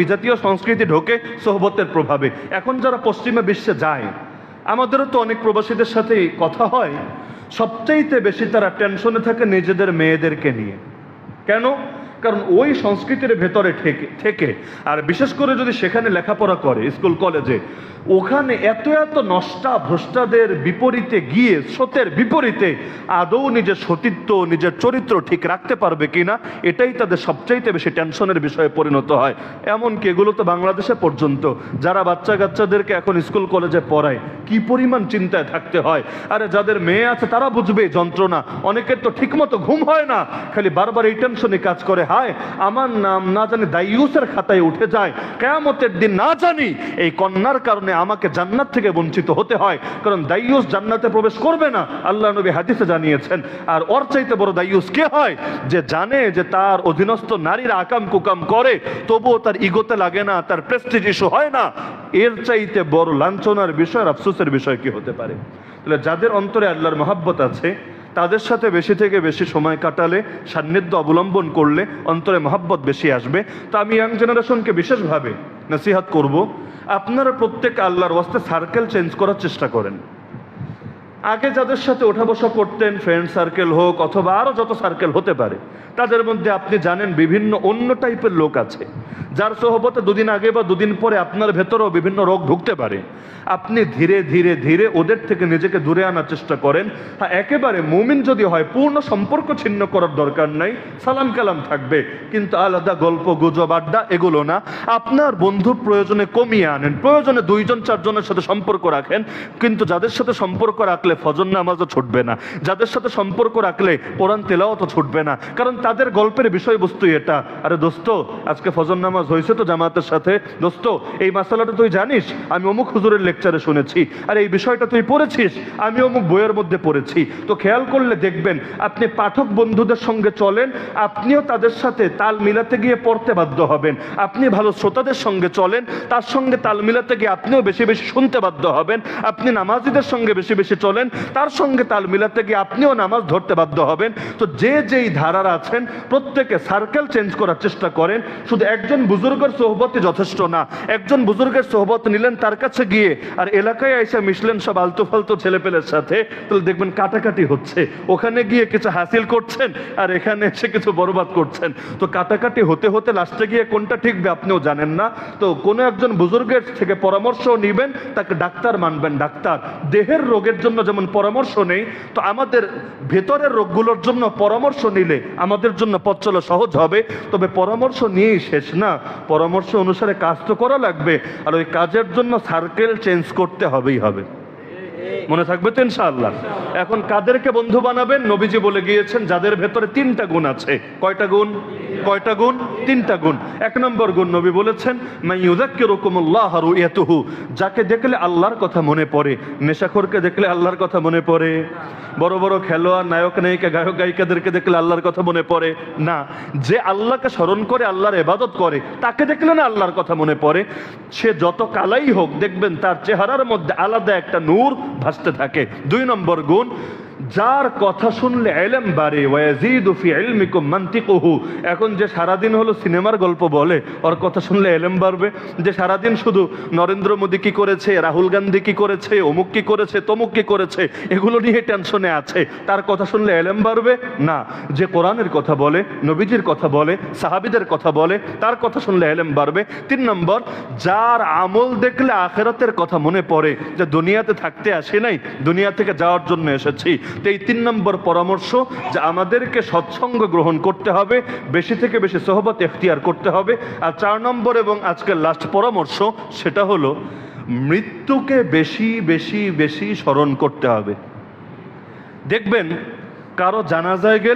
বিজাতীয় সংস্কৃতি ঢোকে সোহবতের প্রভাবে। এখন যারা পশ্চিমে বিশ্বে যায়, আমাদেরও তো অনেক প্রবাসীদের সাথে কথা হয়, সবচাইতে বেশি তারা টেনশনে থাকে নিজেদের মেয়েদেরকে নিয়ে। কেন? কারণ ওই সংস্কৃতির ভেতরে থেকে। আর বিশেষ করে যদি সেখানে লেখাপড়া করে, স্কুল, কলেজে, ওখানে এত এত নষ্টা ভ্রষ্টাদের বিপরীতে গিয়ে, স্রোতের বিপরীতে আদৌ নিজের সতীত্ব, নিজের চরিত্র ঠিক রাখতে পারবে কিনা, এটাই তাদের সবচাইতে বেশি টেনশনের বিষয়ে পরিণত হয়। এমনকি এগুলো তো বাংলাদেশে পর্যন্ত। যারা বাচ্চা কাচ্চাদেরকে এখন স্কুল, কলেজে পড়ায়, কি পরিমাণ চিন্তায় থাকতে হয়। আরে যাদের মেয়ে আছে তারা বুঝবে যন্ত্রণা। অনেকের তো ঠিকমতো ঘুম হয় না। খালি বারবার এই টেনশনে কাজ করে হায়, আমার নাম না জানি দায়ুসের খাতায় উঠে যায়। কেয়ামতের দিন না জানি এই কন্যার কারণে আমাকে জান্নাত থেকে বঞ্চিত হতে হয়, কারণ দায়ুস জান্নাতে প্রবেশ করবে না, আল্লাহ নবী হাদিসে জানিয়েছেন। আর ওর চাইতে বড় দায়ুস কে হয়? যে জানে যে তার অধীনস্থ নারীরা আকাম কুকাম করে, তবুও তার ইগোতে লাগে না, তার প্রেস্টিজ ইস্যু হয় না। এর চাইতে বড় লাঞ্ছনার বিষয় আফসোসের বিষয় কি হতে পারে? তাহলে যাদের অন্তরে আল্লাহর মহাব্বত আছে তাদের সাথে বেশি থেকে বেশি সময় কাটালে, সান্নিধ্য অবলম্বন করলে অন্তরে মহাব্বত বেশি আসবে। তা আমি ইয়াং জেনারেশনকে বিশেষভাবে নসিহাত করব। আপনারা প্রত্যেক আল্লাহর ওয়াস্তে সার্কেল চেঞ্জ করার চেষ্টা করেন। আগে যাদের সাথে ওঠা বসা করতেন ফ্রেন্ড সার্কেল হোক অথবা আরও যত সার্কেল হতে পারে, তাদের মধ্যে আপনি জানেন বিভিন্ন অন্য টাইপের লোক আছে। যার সহবতে দুদিন আগে বা দুদিন পরে আপনার ভেতরেও বিভিন্ন রোগ ঢুকতে পারে। আপনি ধীরে ধীরে ধীরে ওদের থেকে নিজেকে দূরে আনার চেষ্টা করেন। হ্যাঁ একেবারে মুমিন যদি হয়, পূর্ণ সম্পর্ক ছিন্ন করার দরকার নাই, সালাম কালাম থাকবে। কিন্তু আলাদা গল্প, গুজব, আড্ডা এগুলো না। আপনার বন্ধু প্রয়োজনে কমিয়ে আনেন, প্রয়োজনে দুইজন, চারজনের সাথে সম্পর্ক রাখেন। কিন্তু যাদের সাথে সম্পর্ক রাখলে ফজর নামাজও ছুটবে না। যাদের সাথে সম্পর্ক রাখলে কোরআন তেলাও তো ছুটবে না। কারণ তাদের গল্পের বিষয়বস্তু এটা। আরে দোস্ত, আজকে ফজর নামাজ হয়েছে তো জামাতের সাথে। দোস্ত, এই মাসালাটা তুই জানিস? আমি অমুক হুজুরের লেকচারে শুনেছি। আর এই বিষয়টা তুই পড়েছিস? আমি অমুক বইয়ের মধ্যে পড়েছি। তো খেয়াল করলে দেখবেন, আপনি পাঠক বন্ধুদের সঙ্গে চলেন, আপনিও তাদের সাথে তাল মিলাতে গিয়ে পড়তে বাধ্য হবেন। আপনি ভালো শ্রোতাদের সঙ্গে চলেন, তার সঙ্গে তাল মিলাতে গিয়ে আপনিও বেশি বেশি শুনতে বাধ্য হবেন। আপনি নামাজিদের সঙ্গে বেশি বেশি চলেন তার সঙ্গে তাল মিলাতে গিয়ে আপনিও নামাজ ধরতে বাধ্য হবেন। তো যে যেই ধারার আছেন, প্রত্যেকে সার্কেল চেঞ্জ করার চেষ্টা করেন। শুধু একজন বুজুর্গের সোহবতই যথেষ্ট না, একজন বুজুর্গের সোহবত নিলেন তার কাছে গিয়ে, আর এলাকায় এসে মিশলেন সব আলতু ফালতু ছেলেপেলের সাথে। তাহলে দেখবেন কাটাকাটি হচ্ছে। ওখানে গিয়ে কিছু হাসিল করছেন, আর এখানে এসে কিছু বরবাদ করছেন। তো কাটাকাটি হতে হতে লাস্টে গিয়ে কোনটা ঠিকবে আপনিও জানেন না। তো কোনো একজন বুজুর্গের থেকে পরামর্শ নিবেন, তাকে ডাক্তার মানবেন, ডাক্তার। দেহের রোগের জন্য যেমন পরামর্শ নেই, তো আমাদের ভেতরের রোগগুলোর জন্য পরামর্শ নিলে আমাদের জন্য পথ চলা সহজ হবে। তবে পরামর্শ নিয়েই শেষ না। পরামর্শ অনুসারে কাজ তো করা লাগবে, আর ওই কাজের জন্য সার্কেল চেঞ্জ করতে হবেই হবে। মনে থাকবে তো ইনশাআল্লাহ। এখন কাদেরকে বন্ধু বানাবেন? নবীজি বলে গিয়েছেন, যাদের ভেতরে তিনটা গুণ আছে। কয়টা গুণ? কয়টা গুণ? তিনটা গুণ। এক নম্বর গুণ নবী বলেছেন রুয়াতুহু যাকে দেখলে আল্লাহর কথা মনে পড়ে। নেশাখোরকে দেখলে আল্লাহর কথা মনে পড়ে। বড় বড় খেলোয়াড়, নায়ক, নায়িকা, গায়ক, গায়িকাদেরকে দেখলে আল্লাহর কথা মনে পড়ে। না, যে আল্লাহকে স্মরণ করে আল্লাহর ইবাদত করে, তাকে দেখলে না আল্লাহর কথা মনে পড়ে। সে যত কালাই হোক, দেখবেন তার চেহারার মধ্যে আলাদা একটা নূর ভাসতে থাকে। দুই নম্বর গুণ, যার কথা শুনলে এলেম বাড়ে ওয়াজিদু ফি ইলমিকুম মানতিকুহু। এখন যে সারাদিন হলো সিনেমার গল্প বলে, ওর কথা শুনলে এলেম বাড়বে। যে সারাদিন শুধু নরেন্দ্র মোদী কি করেছে, রাহুল গান্ধী কি করেছে, অমুক কি করেছে, তমুক কি করেছে, এগুলো নিয়ে টেনশনে আছে। তার কথা শুনলে এলেম বাড়বে? না। যে কোরআনের কথা বলে, নবীজির কথা বলে, সাহাবিদের কথা বলে, তার কথা শুনলে এলেম বাড়বে। তিন নম্বর, যার আমল দেখলে আখেরাতের কথা মনে পড়ে, যে দুনিয়াতে থাকতে আসে নাই, দুনিয়া থেকে যাওয়ার জন্য এসেছি। তো এই তিন নম্বর পরামর্শ যে আমাদেরকে সৎসঙ্গ গ্রহণ করতে হবে, বেশি থেকে বেশি সহবত এখতিয়ার করতে হবে। আর চার নম্বর এবং আজকের লাস্ট পরামর্শ সেটা হলো, মৃত্যুকে বেশি বেশি বেশি স্মরণ করতে হবে। দেখবেন, কারও জানাজায় গেলে